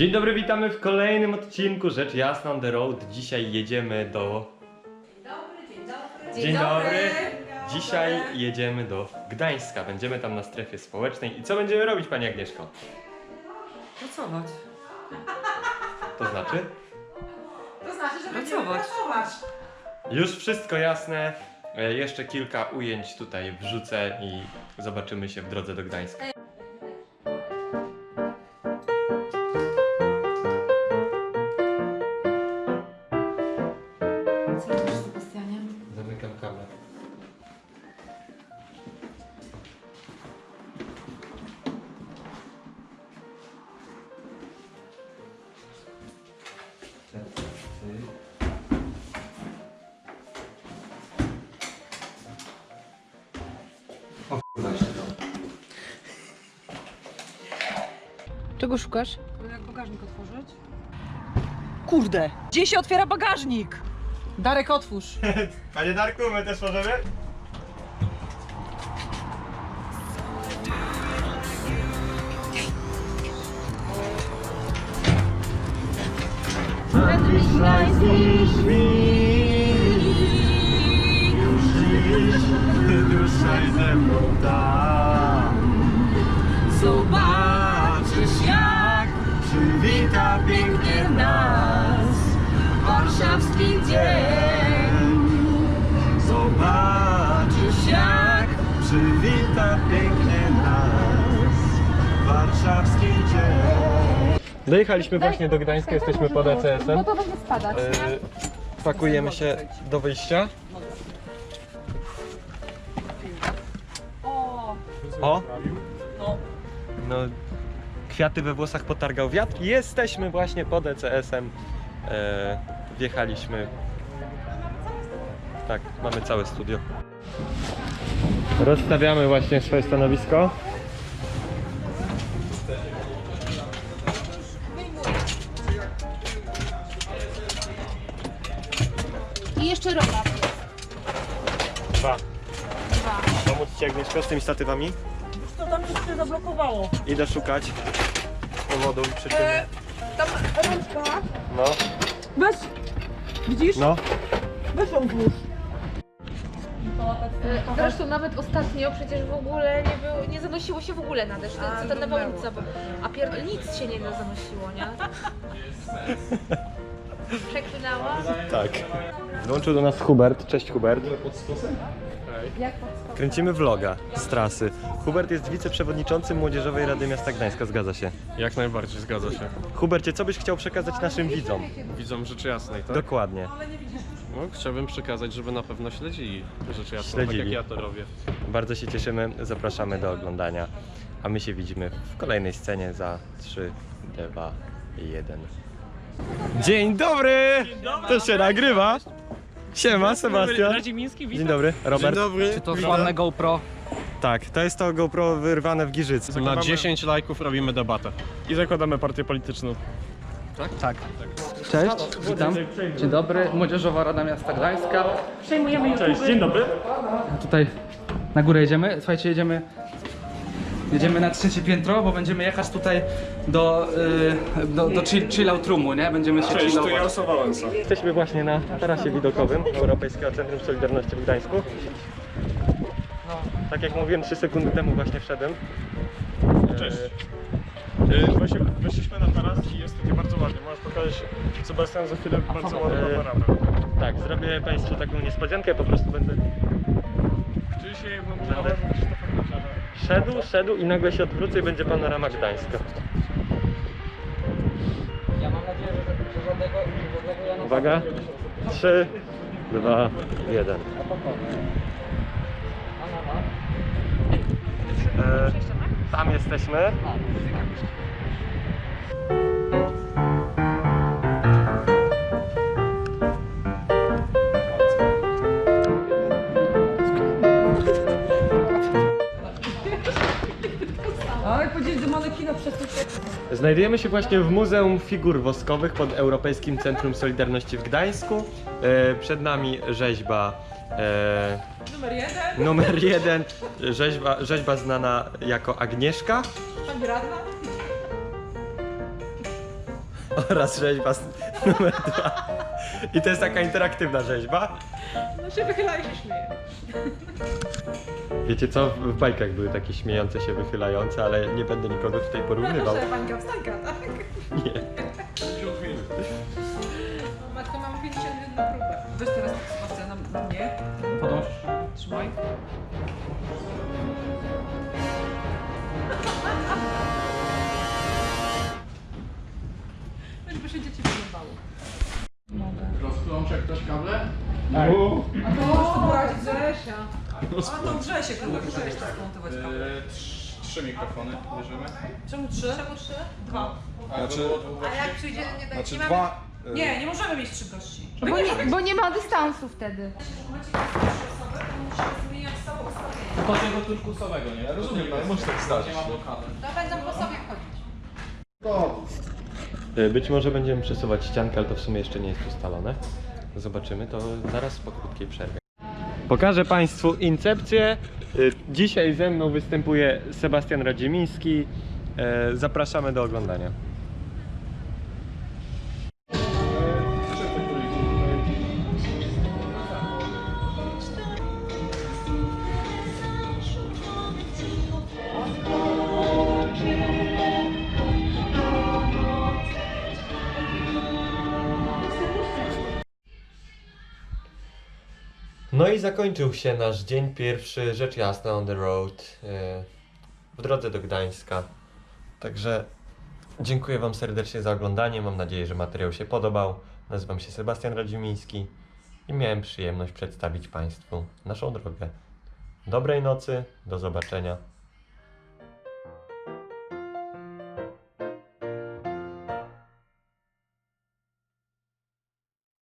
Dzień dobry, witamy w kolejnym odcinku Rzecz Jasna on the road. Dzisiaj jedziemy do... Dzień dobry. Dzisiaj jedziemy do Gdańska. Będziemy tam na strefie społecznej. I co będziemy robić, Pani Agnieszko? Pracować. To znaczy? To znaczy, że będziemy Pracować. pracować. Już wszystko jasne. E, Jeszcze kilka ujęć tutaj wrzucę i zobaczymy się w drodze do Gdańska. Co robisz, Sebastianie? Zamykam kamerę. Czego szukasz? Jak bagażnik otworzyć? Kurde! Gdzie się otwiera bagażnik? Darek, otwórz. Panie Darku, my też możemy? Duszaj ze mną tam Zobaczysz Dzień Zobaczysz jak przywita pięknie nas Warszawski dzień Dojechaliśmy właśnie do Gdańska, jesteśmy pod ECS-em. No to będzie spadać. E, Pakujemy się do wyjścia. O! No. No, kwiaty we włosach potargał wiatr. Jesteśmy właśnie pod ECS-em. E, wjechaliśmy. Tak, mamy całe studio. Rozstawiamy właśnie swoje stanowisko. I jeszcze rola. Dwa. Dwa. Pomóc Ci Agnieszko z tymi statywami? Co tam się zablokowało? Idę szukać powodu, przyczyny. E, tam rączka. No, Weź! Widzisz? no. Weź ją włóż. E, Zresztą nawet ostatnio przecież w ogóle nie, było, nie zanosiło się w ogóle na deszcz, A, co ta nawałnica, bo, a pier... nic się nie zanosiło, nie? Przeklinała? Tak. Dołączył do nas Hubert. Cześć Hubert. Pod Kręcimy vloga z trasy. Hubert jest wiceprzewodniczącym Młodzieżowej Rady Miasta Gdańska, zgadza się. Jak najbardziej, zgadza się. Hubercie, co byś chciał przekazać naszym widzom? Widzom rzeczy jasnej, tak? Dokładnie. No, chciałbym przekazać, żeby na pewno śledzili rzeczy jasne, tak Śledzili. jak ja to robię. Bardzo się cieszymy, zapraszamy do oglądania. A my się widzimy w kolejnej scenie za 3, 2, 1. Dzień dobry! To się nagrywa. Siema, Sebastian. Radzimiński, Dzień dobry, Robert. dobry. Czy to sławne GoPro? Tak, to jest to GoPro wyrwane w Giżycy. Na 10 lajków robimy debatę. I zakładamy partię polityczną. Tak. Cześć, witam. Dzień dobry, Młodzieżowa Rada Miasta Gdańska. Cześć, dzień dobry. Tutaj na górę jedziemy. Słuchajcie, jedziemy. Jedziemy na trzecie piętro, bo będziemy jechać tutaj do, y, do, do chill, chill out roomu, nie? Będziemy się Cześć, to chillować. Jarosław Wałęsa. Jesteśmy właśnie na tarasie widokowym Europejskiego Centrum Solidarności w Gdańsku. Tak jak mówiłem 3 sekundy temu właśnie wszedłem. Cześć. E, Yy, Właśnie weszliśmy na taras i jest tutaj bardzo ładnie. Możesz pokazać Sebastian za chwilę bardzo ładną panoramę. Tak, zrobię Państwu taką niespodziankę, po prostu będę Czyli się Krzysztofa Kaczera. Szedł, szedł i nagle się odwrócę i będzie panorama Gdańska. Ja mam nadzieję, że, żadnego, żadnego Jana Uwaga, 3, 2, 1. E, tam jesteśmy. Znajdujemy się właśnie w Muzeum Figur Woskowych pod Europejskim Centrum Solidarności w Gdańsku. E, przed nami rzeźba e, Numer jeden, numer jeden, rzeźba, rzeźba znana jako Agnieszka. pani radna. oraz rzeźba numer dwa. I to jest taka interaktywna rzeźba. No się wychyla i się śmieje. Wiecie co, w bajkach były takie śmiejące się, wychylające, ale nie będę nikogo tutaj porównywał. Proszę, pańka wstańka, tak? Nie. Matko, mamy 51 na próbę. Weź teraz Sebastian na, na mnie. Podłącz. Trzymaj. Dzieci wyglądało. Rozplącze ktoś kable? A to możesz tu poradzić Grzesia. A to Grzesie, kurde, Grześ tak kable. Eee, trz- Trzy mikrofony bierzemy. Czemu trzy? Czemu trzy? Dwa. Znaczy, A jak przyjdzie, nie, da- znaczy nie mamy... dwa... e, Nie, nie możemy mieć trzy gości. Bo nie, bo nie ma dystansu wtedy. Do tego turkusowego, nie? Ja rozumiem, ale może tak stać. Nie ma blokady. To będą po sobie chodzić. Y, Być może będziemy przesuwać ściankę, ale to w sumie jeszcze nie jest ustalone. Zobaczymy to zaraz po krótkiej przerwie. Pokażę Państwu incepcję. Y, Dzisiaj ze mną występuje Sebastian Radziemiński. E, Zapraszamy do oglądania. No i zakończył się nasz dzień pierwszy, rzecz jasna, on the road, e, w drodze do Gdańska. Także dziękuję Wam serdecznie za oglądanie. Mam nadzieję, że materiał się podobał. Nazywam się Sebastian Radzimiński i miałem przyjemność przedstawić Państwu naszą drogę. Dobrej nocy, do zobaczenia.